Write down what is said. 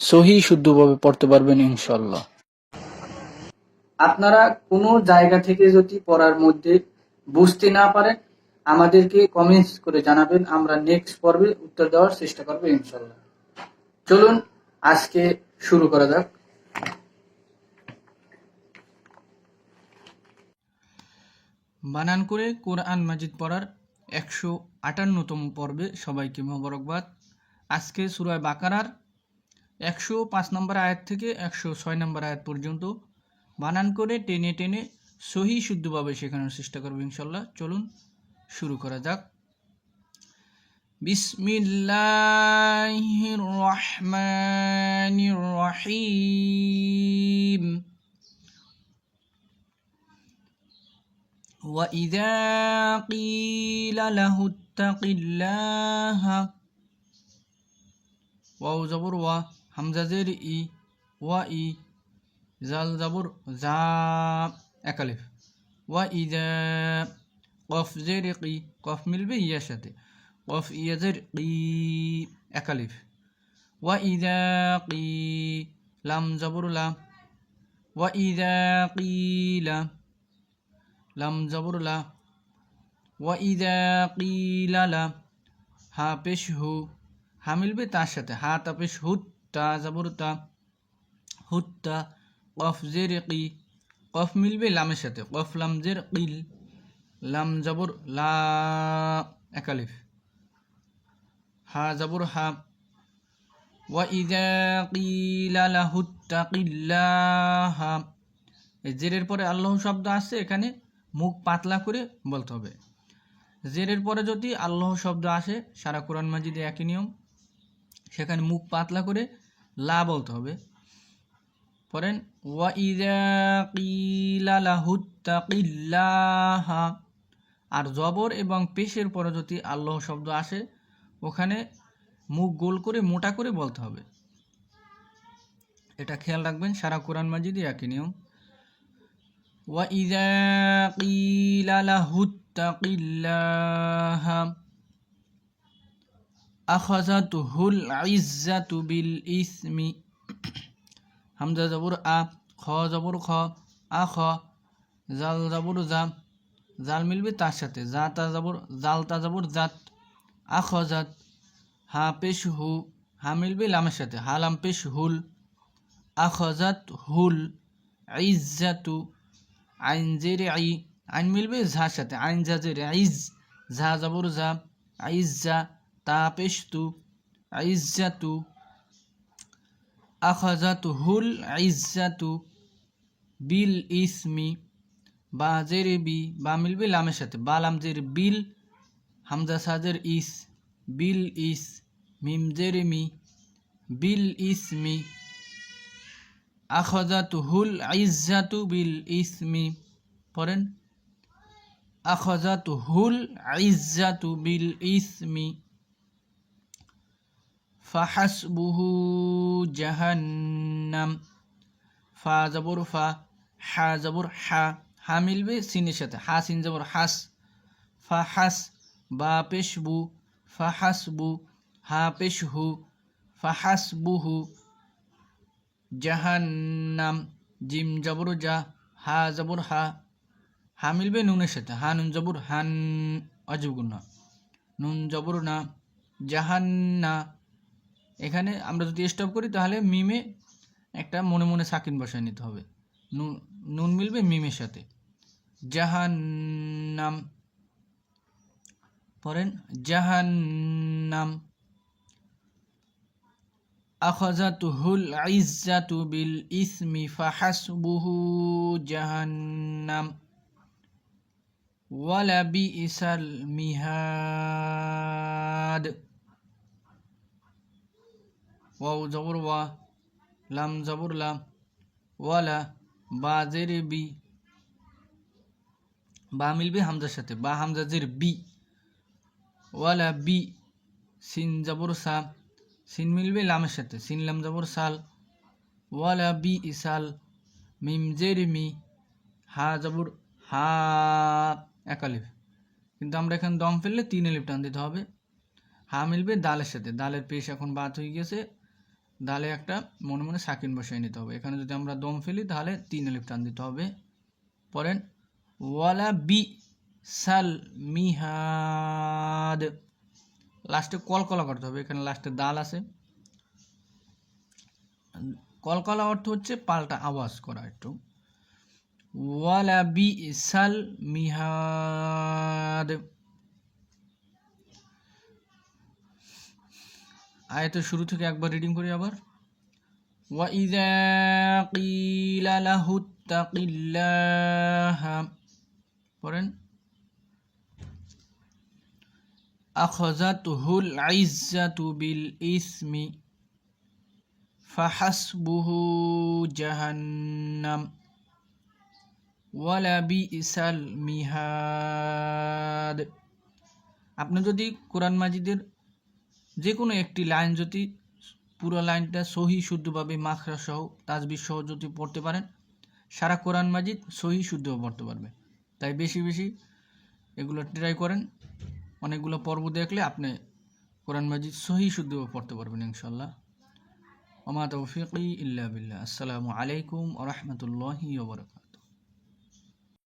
সহি শুদ্ধভাবে পড়তে পারবেন ইনশাল্লাহ আপনারা কোনো জায়গা থেকে যদি পড়ার মধ্যে বুঝতে না পারেন আমাদেরকে কমেন্টস করে জানাবেন আমরা নেক্সট পর্বে উত্তর দেওয়ার চেষ্টা করব ইনশাল্লাহ চলুন আজকে শুরু করা যাক। বানান করে কোরআন মাজিদ পড়ার একশো আটান্নতম পর্বে সবাইকে মোবারকবাদ। আজকে সুরায় বাকারার একশো পাঁচ নম্বর আয়াত থেকে একশো ছয় নম্বর আয়াত পর্যন্ত বানান করে টেনে টেনে সহি শুদ্ধভাবে শেখানোর চেষ্টা করবো ইনশাল্লাহ চলুন শুরু করা যাক বিসমিল্লাহির রহমানির রহিম وإذا قيل له اتق الله ওয়াও জবর ওয়া হামজা জের ই, ওয়া ই, জাল জবর, জা একালিফ ওয়া ইদা কফ জের কি, কফ মিলবে ইয়ার সাথে। কফ ইয়া জের, কি একালিফ ওয়া ইদা কি, লাম জবর, লা। ওয়া ইদা কিলা লাম জবর, লা। ওয়া ইদা কিলা লা হা, পেশ হু। হা মিলবে তার সাথে। হা তাপেশ হুত্তা জবর তা হুত্তা, কফ জের কি কফ মিলবে লামের সাথে, কফ লাম জের কিল লাম জবর, লা একালিফ হা জবর, হা। জেরের পরে আল্লাহ শব্দ আসছে এখানে মুখ পাতলা করে বলতে হবে। জেরের পরে যদি আল্লাহ শব্দ আসে, সারা কোরআন মাজিদে একই নিয়ম। সেখানে মুখ পাতলা করে লা বলতে হবে। পরেন ওয়া আর জবর এবং পেশের পরে যদি আল্লাহ শব্দ আসে, ওখানে মুখ গোল করে মোটা করে বলতে হবে। এটা খেয়াল রাখবেন, সারা কোরআন মাজিদই একই নিয়ম। ওয়া ইদা কিলা লাহুত্তাকিল্লাহা। আখাযাতুহুল ইজ্জাতু বিল ইসমি। হামজা জবর আ, খ জবর খ, আ, খ, জাল জবর জা, জাল মিলবে তার সাথে, জা তা জবর, জাল তা জবর জাত আখাযাত হা পেশ হু হা মিলবে লামের সাথে, হা লাম পেশ হুল আখাযাত হুল ইজ্জাতু, আইন জের আই, আইন মিলবে ঝার সাথে, আইন জা জের আইজ, ঝা জবর জা তাপেশতু, ইজ্জাতু, আখাজাতুহুল ইজ্জাতু, বিল ইসমি, বা জের বি, বা মিলবে লামের সাথে, বা লাম জের বিল, হামজা সাজের ইস, বিল ইস, মিম জের মি, বিল ইসমি, আখাজাতুহুল ইজ্জাতু, বিল ইসমি, পড়েন, আখাজাতুহুল ইজ্জাতু, বিল ইসমি ফাহাসবুহু জাহান্নাম ফা জবর ফা, হা জবর হা হা মিলবে সিনের সাথে, হা সিন জবর, হাস ফা হাস বা পেশবু, ফাহাসবু, হা পেশহু, ফাহাসবুহু, জাহান্নাম, জিম জবর যা হা জবর হা হা মিলবে নুনের সাথে, হা নুন জবর হান অজব গুণা নুন জবর না, জাহান্না এখানে আমরা যদি স্টপ করি, তাহলে মিমে একটা মনে মনে সাকিন বসায় নিতে হবে। নুন নুন মিলবে মিমের সাথে। জাহান্নাম, পড়েন, জাহান্নাম। ইজ্জাতু বিল ইসমি ফাহাসবুহু জাহান্নাম। ওয়ালা মিহাদ। ওয়াও জবর ওয়া লাম জবর লাম ওয়ালা বা জের বি বা মিলবে হামজার সাথে বা হামজা জের বি ওয়ালা বি সিন জবর সা সিন মিলবে লামের সাথে সিন লাম জবর সাল ওয়ালা বি ইসাল মিম জের মি হা জবর হা একালিফ কিন্তু আমরা এখানে দম ফেললে তিন এলিফ টান দিতে হবে। হা মিলবে দালের সাথে, দালের পেশ এখন বাদ হয়ে গেছে। দালে একটা মনে মনে সাকিন বসাই নিতে হবে। এখানে যদি আমরা দম ফেলি, তাহলে তিন এলিফ টান দিতে হবে। পরেন, ওয়ালা বি সাল মিহাদ। লাস্টে কলকলা করতে হবে। এখানে লাস্টে দাল আছে। কলকলা অর্থ হচ্ছে পাল্টা আওয়াজ করা একটু। ওয়ালা বি সাল মিহাদ। আয়াতের শুরু থেকে একবার রিডিং করি আবার وَإِذَا قِيلَ لَهُ اتَّقِ اللَّهَ পড়েন أخذته العزة بالإثم فحسبه جهنم ولبئس المهاد আপনি যদি কোরআন মাজিদের যে কোনো একটি লাইন যদি পুরো লাইনটা সহি শুদ্ধভাবে মাখরা সহ, তাজবির সহ যদি পড়তে পারেন, সারা কোরআন মাজিদ সহি শুদ্ধ পড়তে পারবে। তাই বেশি বেশি এগুলো ট্রাই করেন। অনেকগুলো পর্ব দেখলে আপনি কোরআন মাজিদ সহি শুদ্ধ পড়তে পারবেন ইনশাল্লাহ ওমা তৌফিকি ইল্লা আসসালামু আলাইকুম রহমতুল্লাহি ওবরাকাত